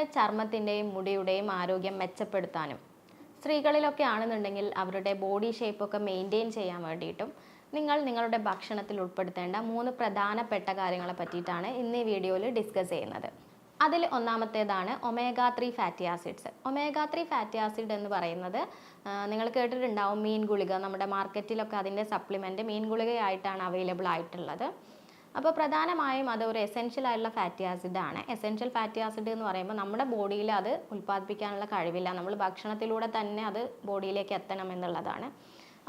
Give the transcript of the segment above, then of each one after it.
നമ്മുടെ ചർമ്മത്തിന്റെയും മുടിയുടെയും ആരോഗ്യം മെച്ചപ്പെടുത്താനും സ്ത്രീകളിലൊക്കെ ആണെന്നുണ്ടെങ്കിൽ അവരുടെ ബോഡി ഷേപ്പൊക്കെ മെയിന്റെയിൻ ചെയ്യാൻ വേണ്ടിയിട്ടും നിങ്ങൾ നിങ്ങളുടെ ഭക്ഷണത്തിൽ ഉൾപ്പെടുത്തേണ്ട മൂന്ന് പ്രധാനപ്പെട്ട കാര്യങ്ങളെ പറ്റിയിട്ടാണ് ഇന്ന് ഈ വീഡിയോയിൽ ഡിസ്കസ് ചെയ്യുന്നത്. അതിൽ ഒന്നാമത്തേതാണ് omega three fatty acids omega three fatty acid എന്ന് പറയുന്നത് നിങ്ങൾ കേട്ടിട്ടുണ്ടാവും മീൻ ഗുളിക നമ്മുടെ മാർക്കറ്റിലൊക്കെ അതിന്റെ സപ്ലിമെന്റ് മീൻ ഗുളികയായിട്ടാണ് അവൈലബിൾ ആയിട്ടുള്ളത്. അപ്പോൾ പ്രധാനമായും അത് ഒരു എസെൻഷ്യൽ ആയിട്ടുള്ള ഫാറ്റി ആസിഡ് ആണ്. എസെൻഷ്യൽ ഫാറ്റി ആസിഡ് എന്ന് പറയുമ്പോൾ നമ്മുടെ ബോഡിയിൽ അത് ഉൽപ്പാദിപ്പിക്കാനുള്ള കഴിവില്ല. നമ്മൾ ഭക്ഷണത്തിലൂടെ തന്നെ അത് ബോഡിയിലേക്ക് എത്തണം എന്നുള്ളതാണ്.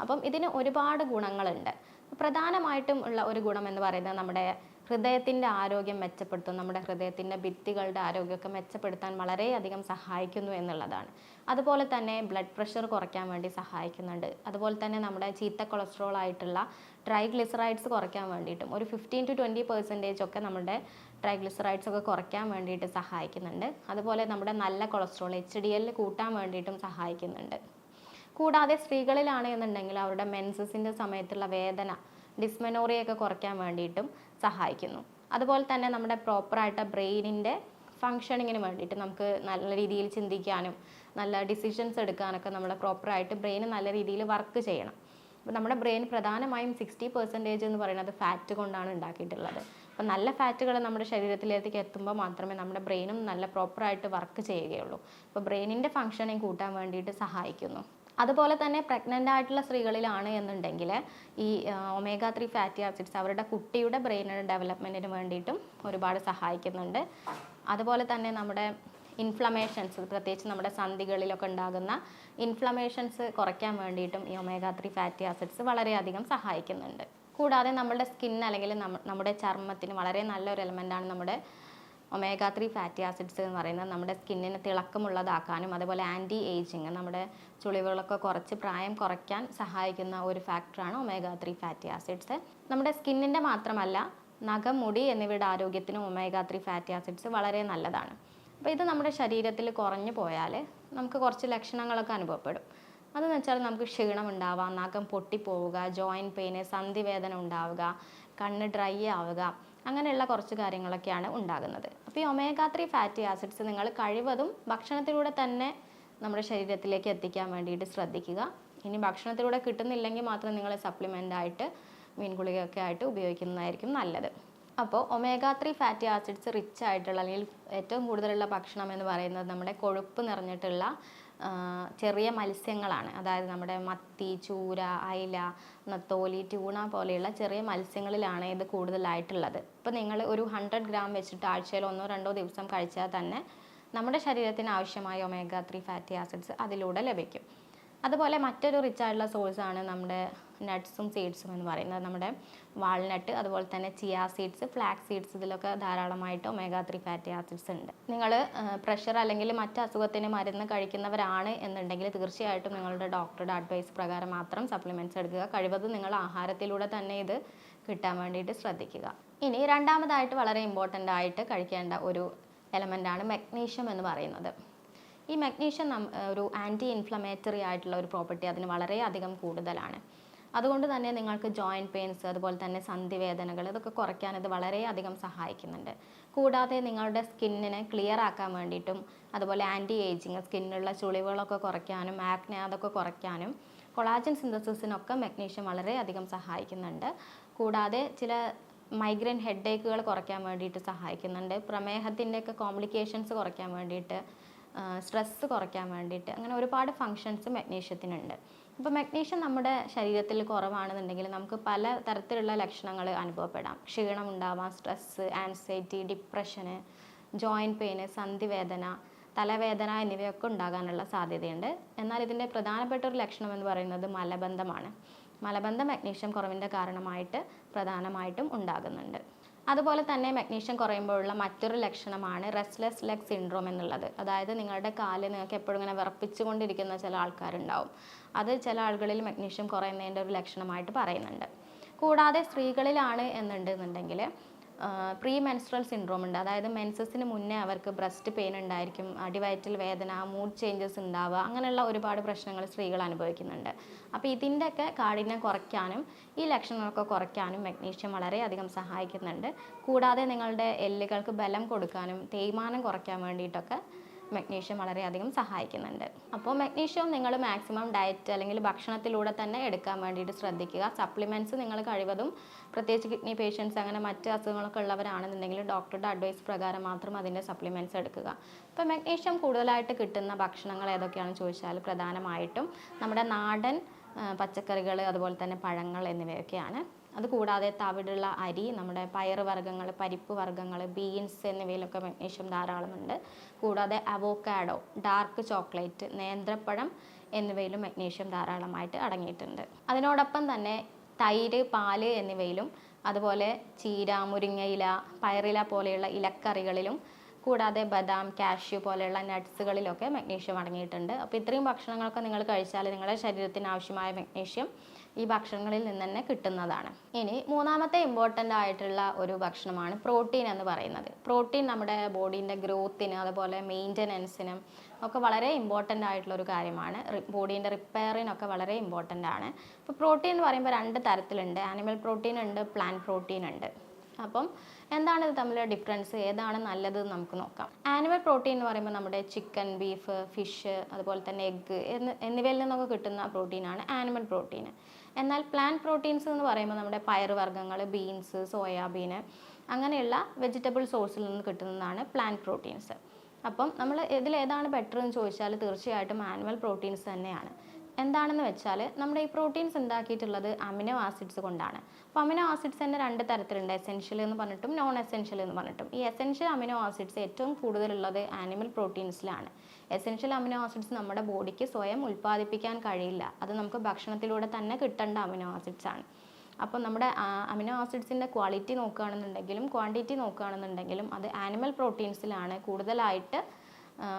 അപ്പം ഇതിന് ഒരുപാട് ഗുണങ്ങളുണ്ട്. പ്രധാനമായിട്ടും ഉള്ള ഒരു ഗുണം എന്ന് പറയുന്നത് നമ്മുടെ ഹൃദയത്തിന്റെ ആരോഗ്യം മെച്ചപ്പെടുത്തും. നമ്മുടെ ഹൃദയത്തിന്റെ ഭിത്തികളുടെ ആരോഗ്യമൊക്കെ മെച്ചപ്പെടുത്താൻ വളരെയധികം സഹായിക്കുന്നു എന്നുള്ളതാണ്. അതുപോലെ തന്നെ ബ്ലഡ് പ്രഷർ കുറയ്ക്കാൻ വേണ്ടി സഹായിക്കുന്നുണ്ട്. അതുപോലെ തന്നെ നമ്മുടെ ചീത്ത കൊളസ്ട്രോൾ ആയിട്ടുള്ള ട്രൈഗ്ലിസറൈഡ്സ് കുറയ്ക്കാൻ വേണ്ടിയിട്ടും ഒരു ഫിഫ്റ്റീൻ ടു ട്വന്റി പെർസെന്റേജ് ഒക്കെ നമ്മുടെ ട്രൈഗ്ലിസറൈഡ്സ് ഒക്കെ കുറയ്ക്കാൻ വേണ്ടിയിട്ട് സഹായിക്കുന്നുണ്ട്. അതുപോലെ നമ്മുടെ നല്ല കൊളസ്ട്രോൾ എച്ച് ഡി എല്ലിൽ കൂട്ടാൻ വേണ്ടിയിട്ടും സഹായിക്കുന്നുണ്ട്. കൂടാതെ സ്ത്രീകളിലാണ് എന്നുണ്ടെങ്കിൽ അവരുടെ മെൻസസിന്റെ സമയത്തുള്ള വേദന ഡിസ്മെനോറിയൊക്കെ കുറയ്ക്കാൻ വേണ്ടിയിട്ടും സഹായിക്കുന്നു. അതുപോലെ തന്നെ നമ്മുടെ പ്രോപ്പറായിട്ട് ബ്രെയിനിന്റെ ഫങ്ഷനിങ്ങിന് വേണ്ടിയിട്ട് നമുക്ക് നല്ല രീതിയിൽ ചിന്തിക്കാനും നല്ല ഡിസിഷൻസ് എടുക്കാനൊക്കെ നമ്മുടെ പ്രോപ്പറായിട്ട് ബ്രെയിൻ നല്ല രീതിയിൽ വർക്ക് ചെയ്യണം. അപ്പോൾ നമ്മുടെ ബ്രെയിൻ പ്രധാനമായും സിക്സ്റ്റി പെർസെന്റേജ് എന്ന് പറയുന്നത് ഫാറ്റ് കൊണ്ടാണ് ഉണ്ടാക്കിയിട്ടുള്ളത്. അപ്പോൾ നല്ല ഫാറ്റുകൾ നമ്മുടെ ശരീരത്തിലേക്ക് എത്തുമ്പോൾ മാത്രമേ നമ്മുടെ ബ്രെയിനും നല്ല പ്രോപ്പറായിട്ട് വർക്ക് ചെയ്യുകയുള്ളൂ. അപ്പോൾ ബ്രെയിനിന്റെ ഫങ്ഷനിങ് കൂട്ടാൻ വേണ്ടിയിട്ട് സഹായിക്കുന്നു. അതുപോലെ തന്നെ പ്രഗ്നന്റ് ആയിട്ടുള്ള സ്ത്രീകളിലാണ് എന്നുണ്ടെങ്കിൽ ഈ ഒമേഗ ത്രീ ഫാറ്റി ആസിഡ്സ് അവരുടെ കുട്ടിയുടെ ബ്രെയിനിന്റെ ഡെവലപ്മെന്റിന് വേണ്ടിയിട്ടും ഒരുപാട് സഹായിക്കുന്നുണ്ട്. അതുപോലെ തന്നെ നമ്മുടെ ഇൻഫ്ലമേഷൻസ് പ്രത്യേകിച്ച് നമ്മുടെ സന്ധികളിലൊക്കെ ഉണ്ടാകുന്ന ഇൻഫ്ലമേഷൻസ് കുറയ്ക്കാൻ വേണ്ടിയിട്ടും ഈ ഒമേഗ ത്രീ ഫാറ്റി ആസിഡ്സ് വളരെയധികം സഹായിക്കുന്നുണ്ട്. കൂടാതെ നമ്മുടെ സ്കിൻ അല്ലെങ്കിൽ നമ്മുടെ ചർമ്മത്തിന് വളരെ നല്ലൊരു എലമെന്റാണ് നമ്മുടെ ഒമേഗ ത്രീ ഫാറ്റി ആസിഡ്സ് എന്ന് പറയുന്നത്. നമ്മുടെ സ്കിന്നിന് തിളക്കമുള്ളതാക്കാനും അതുപോലെ ആന്റി ഏജിങ് നമ്മുടെ ചുളിവുകളൊക്കെ കുറച്ച് പ്രായം കുറയ്ക്കാൻ സഹായിക്കുന്ന ഒരു ഫാക്ടറാണ് ഒമേഗ ത്രീ ഫാറ്റി ആസിഡ്സ് നമ്മുടെ സ്കിന്നിന്റെ മാത്രമല്ല നഖം മുടി എന്നിവയുടെ ആരോഗ്യത്തിനും ഒമേഗ ത്രീ ഫാറ്റി ആസിഡ്സ് വളരെ നല്ലതാണ്. അപ്പോൾ ഇത് നമ്മുടെ ശരീരത്തിൽ കുറഞ്ഞു പോയാൽ നമുക്ക് കുറച്ച് ലക്ഷണങ്ങളൊക്കെ അനുഭവപ്പെടും. അതെന്ന് വെച്ചാൽ നമുക്ക് ക്ഷീണം ഉണ്ടാവാം നഖം പൊട്ടിപ്പോവുക ജോയിന്റ് പെയിന് സന്ധിവേദന ഉണ്ടാവുക കണ്ണ് ഡ്രൈ ആവുക അങ്ങനെയുള്ള കുറച്ച് കാര്യങ്ങളൊക്കെയാണ് ഉണ്ടാകുന്നത്. അപ്പോൾ ഈ ഒമേഗ ത്രീ ഫാറ്റി ആസിഡ്സ് നിങ്ങൾ കഴിവതും ഭക്ഷണത്തിലൂടെ തന്നെ നമ്മുടെ ശരീരത്തിലേക്ക് എത്തിക്കാൻ വേണ്ടിയിട്ട് ശ്രദ്ധിക്കുക. ഇനി ഭക്ഷണത്തിലൂടെ കിട്ടുന്നില്ലെങ്കിൽ മാത്രം നിങ്ങൾ സപ്ലിമെന്റ് ആയിട്ട് മീൻ ഗുളികയൊക്കെ ആയിട്ട് ഉപയോഗിക്കുന്നതായിരിക്കും നല്ലത്. അപ്പോൾ omega three fatty acids rich ആയിട്ടുള്ള അല്ലെങ്കിൽ ഏറ്റവും കൂടുതലുള്ള ഭക്ഷണം എന്ന് പറയുന്നത് നമ്മുടെ കൊഴുപ്പ് നിറഞ്ഞിട്ടുള്ള ചെറിയ മത്സ്യങ്ങളാണ്. അതായത് നമ്മുടെ മത്തി ചൂര അയില നത്തോലി ട്യൂണ പോലെയുള്ള ചെറിയ മത്സ്യങ്ങളിലാണ് ഇത് കൂടുതലായിട്ടുള്ളത്. ഇപ്പോൾ നിങ്ങൾ ഒരു ഹൺഡ്രഡ് ഗ്രാം വെച്ചിട്ട് ആഴ്ചയിൽ ഒന്നോ രണ്ടോ ദിവസം കഴിച്ചാൽ തന്നെ നമ്മുടെ ശരീരത്തിന് ആവശ്യമായ ഒമേഗ ത്രീ ഫാറ്റി ആസിഡ്സ് അതിലൂടെ ലഭിക്കും. അതുപോലെ മറ്റൊരു റിച്ച് ആയിട്ടുള്ള സോഴ്സാണ് നമ്മുടെ നട്ട്സും സീഡ്സും എന്ന് പറയുന്നത് നമ്മുടെ വാൾനട്ട് അതുപോലെ തന്നെ ചിയ സീഡ്സ് ഫ്ലാക്സ് സീഡ്സ് ഇതിലൊക്കെ ധാരാളമായിട്ട് ഒമേഗ ത്രീ ഫാറ്റി ആസിഡ്സ് ഉണ്ട്. നിങ്ങൾ പ്രഷർ അല്ലെങ്കിൽ മറ്റ് അസുഖത്തിന് മരുന്ന് കഴിക്കുന്നവരാണ് എന്നുണ്ടെങ്കിൽ തീർച്ചയായിട്ടും നിങ്ങളുടെ ഡോക്ടറുടെ അഡ്വൈസ് പ്രകാരം മാത്രം സപ്ലിമെന്റ്സ് എടുക്കുക. കഴിവതും നിങ്ങൾ ആഹാരത്തിലൂടെ തന്നെ ഇത് കിട്ടാൻ വേണ്ടിയിട്ട് ശ്രദ്ധിക്കുക. ഇനി രണ്ടാമതായിട്ട് വളരെ ഇമ്പോർട്ടന്റ് ആയിട്ട് കഴിക്കേണ്ട ഒരു എലമെന്റാണ് മെഗ്നീഷ്യം എന്ന് പറയുന്നത്. ഈ മെഗ്നീഷ്യം ഒരു ആന്റി ഇൻഫ്ലമേറ്ററി ആയിട്ടുള്ള ഒരു പ്രോപ്പർട്ടി അതിന് വളരെയധികം കൂടുതലാണ്. അതുകൊണ്ട് തന്നെ നിങ്ങൾക്ക് ജോയിന്റ് പെയിൻസ് അതുപോലെ തന്നെ സന്ധിവേദനകൾ ഇതൊക്കെ കുറയ്ക്കാൻ ഇത് വളരെയധികം സഹായിക്കുന്നുണ്ട്. കൂടാതെ നിങ്ങളുടെ സ്കിന്നിനെ ക്ലിയർ ആക്കാൻ വേണ്ടിയിട്ടും അതുപോലെ ആന്റി ഏജിങ് സ്കിന്നിലുള്ള ചുളിവുകളൊക്കെ കുറയ്ക്കാനും ആക്നെ അതൊക്കെ കുറയ്ക്കാനും കൊളാജൻ സിന്തസിസിനൊക്കെ മെഗ്നീഷ്യം വളരെയധികം സഹായിക്കുന്നുണ്ട്. കൂടാതെ ചില മൈഗ്രെയിൻ ഹെഡേക്കുകൾ കുറയ്ക്കാൻ വേണ്ടിയിട്ട് സഹായിക്കുന്നുണ്ട്. പ്രമേഹത്തിന്റെയൊക്കെ കോംപ്ലിക്കേഷൻസ് കുറയ്ക്കാൻ വേണ്ടിയിട്ട് സ്ട്രെസ്സ് കുറയ്ക്കാൻ വേണ്ടിയിട്ട്. അങ്ങനെ ഒരുപാട് ഫങ്ഷൻസ് മെഗ്നീഷ്യത്തിനുണ്ട് അപ്പോൾ മെഗ്നീഷ്യം നമ്മുടെ ശരീരത്തിൽ കുറവാണെന്നുണ്ടെങ്കിൽ നമുക്ക് പല തരത്തിലുള്ള ലക്ഷണങ്ങൾ അനുഭവപ്പെടാം. ക്ഷീണം ഉണ്ടാവാം stress anxiety depression joint pain സന്ധിവേദന തലവേദന എന്നിവയൊക്കെ ഉണ്ടാകാനുള്ള സാധ്യതയുണ്ട്. എന്നാൽ ഇതിന്റെ പ്രധാനപ്പെട്ട ഒരു ലക്ഷണം എന്ന് പറയുന്നത് മലബന്ധമാണ്. മലബന്ധം മഗ്നീഷ്യം കുറവിന്റെ കാരണമായിട്ട് പ്രധാനമായിട്ടും ഉണ്ടാകുന്നുണ്ട്. അതുപോലെ തന്നെ മഗ്നീഷ്യം കുറയുമ്പോഴുള്ള മറ്റൊരു ലക്ഷണമാണ് റെസ്റ്റ്ലെസ് ലെഗ് സിൻഡ്രോം എന്നുള്ളത്. അതായത് നിങ്ങളുടെ കാൽ നിങ്ങൾക്ക് എപ്പോഴും ഇങ്ങനെ വിറപ്പിച്ചുകൊണ്ടിരിക്കുന്ന ചില ആൾക്കാരുണ്ടാവും. അത് ചില ആളുകളിൽ മഗ്നീഷ്യം കുറയുന്നതിന്റെ ഒരു ലക്ഷണമായിട്ട് പറയുന്നുണ്ട്. കൂടാതെ സ്ത്രീകളിലാണ് എന്നുണ്ടെന്നുണ്ടെങ്കിൽ പ്രീ മെൻസ്ട്രൽ സിൻഡ്രോം ഉണ്ട്. അതായത് മെൻസസിന് മുന്നേ അവർക്ക് ബ്രസ്റ്റ് പെയിൻ ഉണ്ടായിരിക്കും അടിവയറ്റിൽ വേദന മൂഡ് ചേഞ്ചസ് ഉണ്ടാവുക അങ്ങനെയുള്ള ഒരുപാട് പ്രശ്നങ്ങൾ സ്ത്രീകൾ അനുഭവിക്കുന്നുണ്ട്. അപ്പോൾ ഇതിന്റെയൊക്കെ കാഠിന്യം കുറയ്ക്കാനും ഈ ലക്ഷണങ്ങളൊക്കെ കുറയ്ക്കാനും മഗ്നീഷ്യം വളരെയധികം സഹായിക്കുന്നുണ്ട്. കൂടാതെ നിങ്ങളുടെ എല്ലുകൾക്ക് ബലം കൊടുക്കാനും തേയ്മാനം കുറയ്ക്കാൻ വേണ്ടിയിട്ടൊക്കെ മഗ്നീഷ്യം വളരെയധികം സഹായിക്കുന്നുണ്ട്. അപ്പോൾ മഗ്നീഷ്യം നിങ്ങൾ മാക്സിമം ഡയറ്റ് അല്ലെങ്കിൽ ഭക്ഷണത്തിലൂടെ തന്നെ എടുക്കാൻ വേണ്ടിയിട്ട് ശ്രദ്ധിക്കുക. സപ്ലിമെന്റ്സ് നിങ്ങൾ കഴിവതും പ്രത്യേകിച്ച് കിഡ്നി പേഷ്യൻസ് അങ്ങനെ മറ്റ് അസുഖങ്ങളൊക്കെ ഉള്ളവരാണെന്നുണ്ടെങ്കിൽ ഡോക്ടറുടെ അഡ്വൈസ് പ്രകാരം മാത്രം അതിന്റെ സപ്ലിമെന്റ്സ് എടുക്കുക. ഇപ്പോൾ മഗ്നീഷ്യം കൂടുതലായിട്ട് കിട്ടുന്ന ഭക്ഷണങ്ങൾ ഏതൊക്കെയാണെന്ന് ചോദിച്ചാൽ പ്രധാനമായിട്ടും നമ്മുടെ നാടൻ പച്ചക്കറികൾ അതുപോലെ തന്നെ പഴങ്ങൾ എന്നിവയൊക്കെയാണ്. അതുകൂടാതെ തവിടുള്ള അരി നമ്മുടെ പയർ വർഗങ്ങൾ പരിപ്പ് വർഗങ്ങൾ ബീൻസ് എന്നിവയിലൊക്കെ മഗ്നീഷ്യം ധാരാളമുണ്ട്. കൂടാതെ അവോക്കാഡോ ഡാർക്ക് ചോക്ലേറ്റ് നേന്ത്രപ്പഴം എന്നിവയിലും മഗ്നീഷ്യം ധാരാളമായിട്ട് അടങ്ങിയിട്ടുണ്ട്. അതിനോടൊപ്പം തന്നെ തൈര് പാൽ എന്നിവയിലും അതുപോലെ ചീര മുരിങ്ങയില പയറില പോലെയുള്ള ഇലക്കറികളിലും കൂടാതെ ബദാം കാഷ്യൂ പോലെയുള്ള നട്ട്സുകളിലൊക്കെ മഗ്നീഷ്യം അടങ്ങിയിട്ടുണ്ട്. അപ്പോൾ ഇത്രയും ഭക്ഷണങ്ങളൊക്കെ നിങ്ങൾ കഴിച്ചാൽ നിങ്ങളുടെ ശരീരത്തിന് ആവശ്യമായ മഗ്നീഷ്യം ഈ ഭക്ഷണങ്ങളിൽ നിന്ന് തന്നെ കിട്ടുന്നതാണ്. ഇനി മൂന്നാമത്തെ ഇമ്പോർട്ടന്റ് ആയിട്ടുള്ള ഒരു ഭക്ഷണമാണ് പ്രോട്ടീൻ എന്ന് പറയുന്നത്. പ്രോട്ടീൻ നമ്മുടെ ബോഡീന്റെ ഗ്രോത്തിന് അതുപോലെ മെയിന്റനൻസിനും ഒക്കെ വളരെ ഇമ്പോർട്ടന്റ് ആയിട്ടുള്ള ഒരു കാര്യമാണ്. ബോഡീന്റെ റിപ്പയറിനൊക്കെ വളരെ ഇമ്പോർട്ടന്റ് ആണ്. ഇപ്പോൾ പ്രോട്ടീൻ എന്ന് പറയുമ്പോൾ രണ്ട് തരത്തിലുണ്ട്. ആനിമൽ പ്രോട്ടീൻ ഉണ്ട് പ്ലാന്റ് പ്രോട്ടീൻ ഉണ്ട്. അപ്പം എന്താണ് ഇത് തമ്മിലുള്ള ഡിഫറൻസ് ഏതാണ് നല്ലത് നമുക്ക് നോക്കാം. ആനിമൽ പ്രോട്ടീൻ എന്ന് പറയുമ്പോൾ നമ്മുടെ ചിക്കൻ ബീഫ് ഫിഷ് അതുപോലെ തന്നെ എഗ്ഗ് എന്നിവയിൽ നിന്നൊക്കെ കിട്ടുന്ന പ്രോട്ടീനാണ് ആനിമൽ പ്രോട്ടീൻ എന്നാൽ പ്ലാന്റ് പ്രോട്ടീൻസ് എന്ന് പറയുമ്പോൾ നമ്മുടെ പയറുവർഗങ്ങൾ ബീൻസ് സോയാബീൻ അങ്ങനെയുള്ള വെജിറ്റബിൾ സോഴ്സിൽ നിന്ന് കിട്ടുന്നതാണ് പ്ലാന്റ് പ്രോട്ടീൻസ് അപ്പം നമ്മൾ ഇതിലേതാണ് ബെറ്റർ എന്ന് ചോദിച്ചാൽ തീർച്ചയായിട്ടും ആനിമൽ പ്രോട്ടീൻസ് തന്നെയാണ്. എന്താണെന്ന് വെച്ചാൽ നമ്മുടെ ഈ പ്രോട്ടീൻസ് ഉണ്ടാക്കിയിട്ടുള്ളത് അമിനോ ആസിഡ്സ് കൊണ്ടാണ്. അപ്പോൾ അമിനോ ആസിഡ്സ് തന്നെ രണ്ട് തരത്തിലുണ്ട്. എസെൻഷ്യൽ എന്ന് പറഞ്ഞിട്ടും നോൺ എസെൻഷ്യൽ എന്ന് പറഞ്ഞിട്ടും. ഈ എസെൻഷ്യൽ അമിനോ ആസിഡ്സ് ഏറ്റവും കൂടുതലുള്ളത് ആനിമൽ പ്രോട്ടീൻസിലാണ്. എസെൻഷ്യൽ അമിനോ ആസിഡ്സ് നമ്മുടെ ബോഡിക്ക് സ്വയം ഉൽപ്പാദിപ്പിക്കാൻ കഴിയില്ല. അത് നമുക്ക് ഭക്ഷണത്തിലൂടെ തന്നെ കിട്ടേണ്ട അമിനോ ആസിഡ്സ് ആണ്. അപ്പോൾ നമ്മുടെ അമിനോ ആസിഡ്സിന്റെ ക്വാളിറ്റി നോക്കുകയാണെന്നുണ്ടെങ്കിലും ക്വാണ്ടിറ്റി നോക്കുകയാണെന്നുണ്ടെങ്കിലും അത് ആനിമൽ പ്രോട്ടീൻസിലാണ് കൂടുതലായിട്ട്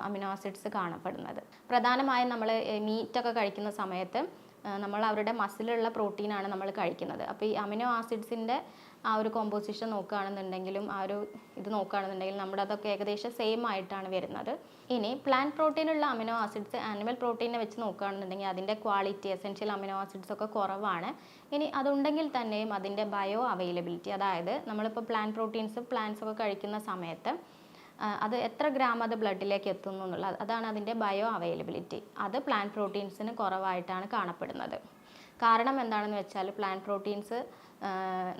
അമിനോ ആസിഡ്സ് കാണപ്പെടുന്നത്. പ്രധാനമായും നമ്മൾ മീറ്റൊക്കെ കഴിക്കുന്ന സമയത്ത് നമ്മൾ അവരുടെ മസിലുള്ള പ്രോട്ടീനാണ് നമ്മൾ കഴിക്കുന്നത്. അപ്പോൾ ഈ അമിനോ ആസിഡ്സിന്റെ ആ ഒരു കോമ്പോസിഷൻ നോക്കുകയാണെന്നുണ്ടെങ്കിലും ആ ഒരു ഇത് നോക്കുകയാണെന്നുണ്ടെങ്കിൽ നമ്മുടെ അതൊക്കെ ഏകദേശം സെയിം ആയിട്ടാണ് വരുന്നത്. ഇനി പ്ലാന്റ് പ്രോട്ടീനുള്ള അമിനോ ആസിഡ്സ് ആനിമൽ പ്രോട്ടീനെ വെച്ച് നോക്കുകയാണെന്നുണ്ടെങ്കിൽ അതിന്റെ ക്വാളിറ്റി എസെൻഷ്യൽ അമിനോ ആസിഡ്സ് ഒക്കെ കുറവാണ്. ഇനി അതുണ്ടെങ്കിൽ തന്നെയും അതിന്റെ ബയോ അവൈലബിലിറ്റി അതായത് നമ്മളിപ്പോൾ പ്ലാന്റ് പ്രോട്ടീൻസ് പ്ലാന്റ്സ് ഒക്കെ കഴിക്കുന്ന സമയത്ത് അത് എത്ര ഗ്രാം അത് ബ്ലഡിലേക്ക് എത്തുന്നു എന്നുള്ളത്. അതാണ് അതിന്റെ ബയോ അവൈലബിലിറ്റി അത് പ്ലാന്റ് പ്രോട്ടീൻസിന് കുറവായിട്ടാണ് കാണപ്പെടുന്നത്. കാരണം എന്താണെന്ന് വെച്ചാൽ പ്ലാന്റ് പ്രോട്ടീൻസ്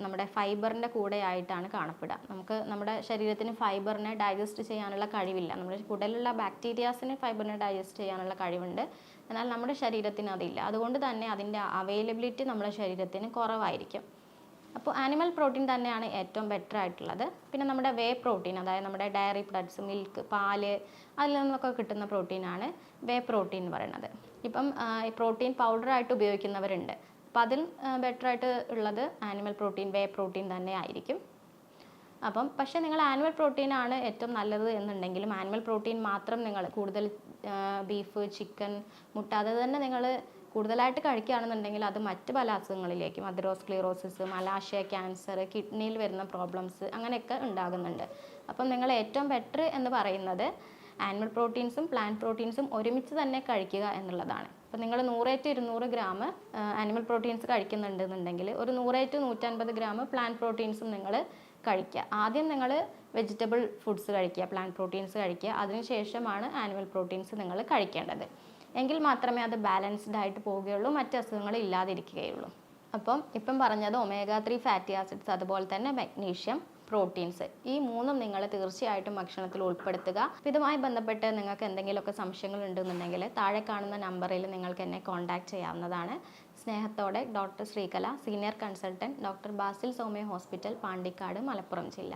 നമ്മുടെ ഫൈബറിന്റെ കൂടെ ആയിട്ടാണ് കാണപ്പെടുക. നമുക്ക് നമ്മുടെ ശരീരത്തിന് ഫൈബറിനെ ഡൈജസ്റ്റ് ചെയ്യാനുള്ള കഴിവില്ല. നമ്മുടെ കുടലുള്ള ബാക്ടീരിയാസിന് ഫൈബറിനെ ഡൈജസ്റ്റ് ചെയ്യാനുള്ള കഴിവുണ്ട്. എന്നാൽ നമ്മുടെ ശരീരത്തിന് അതില്ല. അതുകൊണ്ട് തന്നെ അതിന്റെ അവൈലബിലിറ്റി നമ്മുടെ ശരീരത്തിന് കുറവായിരിക്കും. അപ്പോൾ ആനിമൽ പ്രോട്ടീൻ തന്നെയാണ് ഏറ്റവും ബെറ്റർ ആയിട്ടുള്ളത്. പിന്നെ നമ്മുടെ വേ പ്രോട്ടീൻ അതായത് നമ്മുടെ ഡയറി പ്രോഡക്ട്സ് മിൽക്ക് പാൽ അതിൽ നിന്നൊക്കെ കിട്ടുന്ന പ്രോട്ടീനാണ് വേ പ്രോട്ടീൻ എന്ന് പറയുന്നത്. ഇപ്പം പ്രോട്ടീൻ പൗഡറായിട്ട് ഉപയോഗിക്കുന്നവരുണ്ട്. അപ്പം അതിൽ ബെറ്റർ ആയിട്ട് ഉള്ളത് ആനിമൽ പ്രോട്ടീൻ വേ പ്രോട്ടീൻ തന്നെ ആയിരിക്കും. അപ്പം പക്ഷേ നിങ്ങൾ ആനിമൽ പ്രോട്ടീൻ ആണ് ഏറ്റവും നല്ലത് എന്നുണ്ടെങ്കിലും ആനിമൽ പ്രോട്ടീൻ മാത്രം നിങ്ങൾ കൂടുതൽ ബീഫ് ചിക്കൻ മുട്ട അത് തന്നെ നിങ്ങൾ കൂടുതലായിട്ട് കഴിക്കുകയാണെന്നുണ്ടെങ്കിൽ അത് മറ്റ് പല അസുഖങ്ങളിലേക്കും അതിറോസ്ക്ലീറോസിസ് മലാശയ ക്യാൻസർ കിഡ്നിയിൽ വരുന്ന പ്രോബ്ലംസ് അങ്ങനെയൊക്കെ ഉണ്ടാകുന്നുണ്ട്. അപ്പം നിങ്ങൾ ഏറ്റവും ബെറ്റർ എന്ന് പറയുന്നത് ആനിമൽ പ്രോട്ടീൻസും പ്ലാന്റ് പ്രോട്ടീൻസും ഒരുമിച്ച് തന്നെ കഴിക്കുക എന്നുള്ളതാണ്. അപ്പോൾ നിങ്ങൾ നൂറേറ്റ് ഇരുന്നൂറ് ഗ്രാം ആനിമൽ പ്രോട്ടീൻസ് കഴിക്കുന്നുണ്ടെന്നുണ്ടെങ്കിൽ ഒരു നൂറേറ്റ് നൂറ്റൻപത് ഗ്രാം പ്ലാന്റ് പ്രോട്ടീൻസും നിങ്ങൾ കഴിക്കുക. ആദ്യം നിങ്ങൾ വെജിറ്റബിൾ ഫുഡ്സ് കഴിക്കുക പ്ലാന്റ് പ്രോട്ടീൻസ് കഴിക്കുക. അതിനുശേഷമാണ് ആനിമൽ പ്രോട്ടീൻസ് നിങ്ങൾ കഴിക്കേണ്ടത്. എങ്കിൽ മാത്രമേ അത് ബാലൻസ്ഡ് ആയിട്ട് പോവുകയുള്ളൂ മറ്റ് അസുഖങ്ങൾ ഇല്ലാതിരിക്കുകയുള്ളൂ. അപ്പം ഇപ്പം പറഞ്ഞത് ഒമേഗ ത്രീ ഫാറ്റി ആസിഡ്സ് അതുപോലെ തന്നെ മഗ്നീഷ്യം പ്രോട്ടീൻസ് ഈ മൂന്നും നിങ്ങൾ തീർച്ചയായിട്ടും ഭക്ഷണത്തിൽ ഉൾപ്പെടുത്തുക. ഇതുമായി ബന്ധപ്പെട്ട് നിങ്ങൾക്ക് എന്തെങ്കിലുമൊക്കെ സംശയങ്ങൾ ഉണ്ടെന്നുണ്ടെങ്കിൽ താഴെ കാണുന്ന നമ്പറിൽ നിങ്ങൾക്ക് എന്നെ കോൺടാക്ട് ചെയ്യാവുന്നതാണ്. സ്നേഹത്തോടെ doctor Sreekala senior consultant doctor Basil Soumya hospital Pandikkad Malappuram ജില്ല.